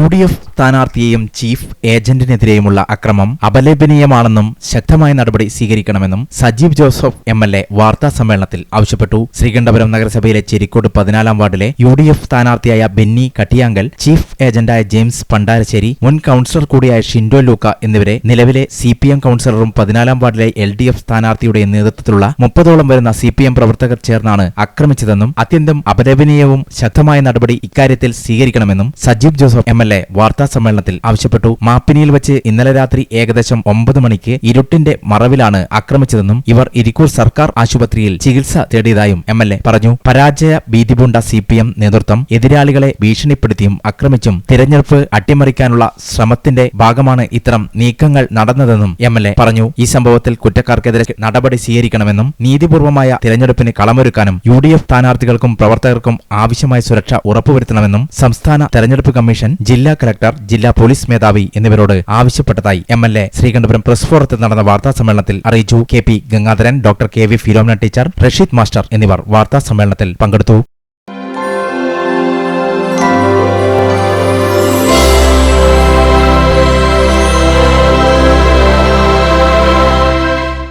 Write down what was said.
U D F സ്ഥാനാർത്ഥിയെയും chief ഏജന്റിനെതിരെയുമുള്ള അക്രമം അപലപനീയമാണെന്നും ശക്തമായ നടപടി സ്വീകരിക്കണമെന്നും Sajeev Joseph M L A വാർത്താ സമ്മേളനത്തിൽ ആവശ്യപ്പെട്ടു. ശ്രീകണ്ഠപുരം നഗരസഭയിലെ ചെരിക്കോട് പതിനാലാം വാർഡിലെ യു ഡി എഫ് സ്ഥാനാർത്ഥിയായ ബെന്നി കട്ടിയാങ്കൽ ചീഫ് ഏജന്റായ ജെയിംസ് പണ്ടാരശ്ശേരി മുൻ കൌൺസിലർ കൂടിയായ ഷിൻഡോ ലൂക്ക എന്നിവരെ നിലവിലെ സി പി എം കൌൺസിലറും പതിനാലാം വാർഡിലെ എൽ ഡി എഫ് സ്ഥാനാർത്ഥിയുടെ നേതൃത്വത്തിലുള്ള മുപ്പതോളം വരുന്ന സി പി എം പ്രവർത്തകർ ചേർന്നാണ് ആക്രമിച്ചതെന്നും അത്യന്തം അപലപനീയവും ശക്തമായ നടപടി ഇക്കാര്യത്തിൽ സ്വീകരിക്കണമെന്നും Sajeev Joseph M L A വാർത്താ സമ്മേളനത്തിൽ ആവശ്യപ്പെട്ടു. മാപ്പിനിയിൽ വെച്ച് ഇന്നലെ രാത്രി ഏകദേശം ഒമ്പത് മണിക്ക് ഇരുട്ടിന്റെ മറവിലാണ് ആക്രമിച്ചതെന്നും ഇവർ ഇരിക്കൂർ സർക്കാർ ആശുപത്രിയിൽ ചികിത്സ തേടിയതായും എം പറഞ്ഞു. പരാജയ ഭീതിപൂണ്ട സി പി എം നേതൃത്വം എതിരാളികളെ ഭീഷണിപ്പെടുത്തിയും ആക്രമിച്ചും തിരഞ്ഞെടുപ്പ് അട്ടിമറിക്കാനുള്ള ശ്രമത്തിന്റെ ഭാഗമാണ് ഇത്തരം നീക്കങ്ങൾ നടന്നതെന്നും എം പറഞ്ഞു. ഈ സംഭവത്തിൽ കുറ്റക്കാർക്കെതിരെ നടപടി സ്വീകരിക്കണമെന്നും നീതിപൂർവമായ തിരഞ്ഞെടുപ്പിന് കളമൊരുക്കാനും യു ഡി എഫ് സ്ഥാനാർത്ഥികൾക്കും പ്രവർത്തകർക്കും ആവശ്യമായ സുരക്ഷ ഉറപ്പുവരുത്തണമെന്നും സംസ്ഥാന തെരഞ്ഞെടുപ്പ് കമ്മീഷൻ ജില്ലാ കലക്ടർ ജില്ലാ പോലീസ് മേധാവി എന്നിവരോട് ആവശ്യപ്പെട്ടതായി M L A Sreekandapuram press ഫോറത്തിൽ നടന്ന വാർത്താ സമ്മേളനത്തിൽ അറിയിച്ചു. K P Gangadharan doctor K V Philomina teacher Rasheed master എന്നിവർ വാർത്താ സമ്മേളനത്തിൽ പങ്കെടുത്തു.